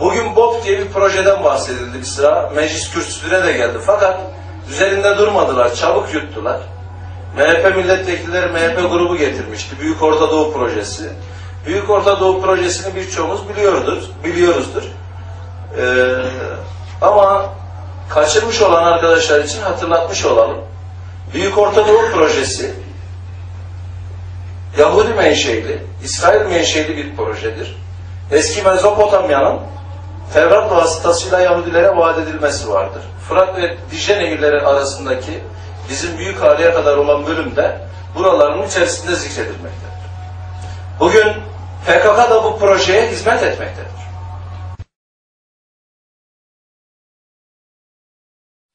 Bugün BOP diye bir projeden bahsedildi bir sıra. Meclis kürsüsüne de geldi. Fakat üzerinde durmadılar. Çabuk yuttular. MHP milletvekilleri MHP grubu getirmişti. Büyük Orta Doğu Projesi. Büyük Orta Doğu Projesi'ni birçoğumuz biliyordur, biliyoruzdur. Ee, ama kaçırmış olan arkadaşlar için hatırlatmış olalım. Büyük Orta Doğu Projesi Yahudi menşeli, İsrail menşeli bir projedir. Eski Mezopotamya'nın Fevrat vasıtasıyla Yahudilere vaat edilmesi vardır. Fırat ve Dicle nehirleri arasındaki bizim büyük haliye kadar olan bölümde buraların içerisinde zikredilmektedir. Bugün PKK da bu projeye hizmet etmektedir.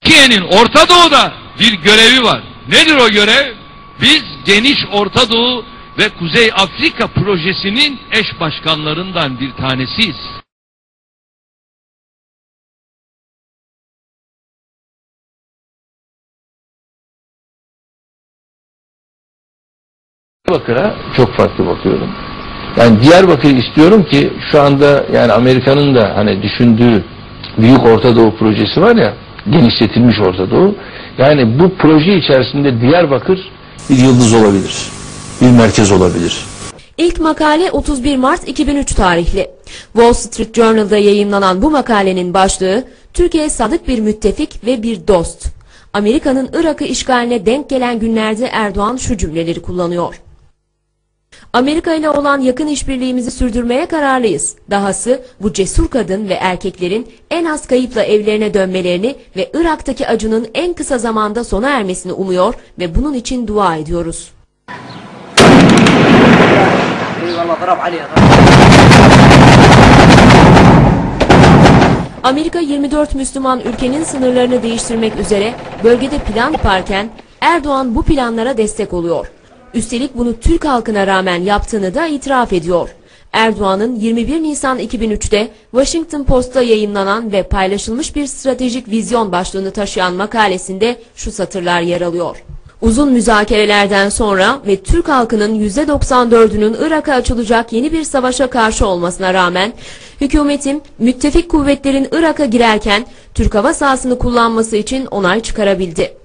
Türkiye'nin Orta Doğu'da bir görevi var. Nedir o görev? Biz geniş Orta Doğu ve Kuzey Afrika projesinin eş başkanlarından bir tanesiyiz. Diyarbakır'a çok farklı bakıyorum. Yani Diyarbakır'ı istiyorum ki şu anda yani Amerika'nın da hani düşündüğü Büyük Orta Doğu projesi var ya genişletilmiş Orta Doğu. Yani bu proje içerisinde Diyarbakır bir yıldız olabilir. Bir merkez olabilir. İlk makale 31 Mart 2003 tarihli. Wall Street Journal'da yayınlanan bu makalenin başlığı Türkiye sadık bir müttefik ve bir dost. Amerika'nın Irak'ı işgaline denk gelen günlerde Erdoğan şu cümleleri kullanıyor. Amerika ile olan yakın işbirliğimizi sürdürmeye kararlıyız. Dahası bu cesur kadın ve erkeklerin en az kayıpla evlerine dönmelerini ve Irak'taki acının en kısa zamanda sona ermesini umuyor ve bunun için dua ediyoruz. Amerika 24 Müslüman ülkenin sınırlarını değiştirmek üzere bölgede plan yaparken Erdoğan bu planlara destek oluyor. Üstelik bunu Türk halkına rağmen yaptığını da itiraf ediyor. Erdoğan'ın 21 Nisan 2003'te Washington Post'ta yayınlanan ve paylaşılmış bir stratejik vizyon başlığını taşıyan makalesinde şu satırlar yer alıyor. Uzun müzakerelerden sonra ve Türk halkının %94'ünün Irak'a açılacak yeni bir savaşa karşı olmasına rağmen hükümetim müttefik kuvvetlerin Irak'a girerken Türk hava sahasını kullanması için onay çıkarabildi.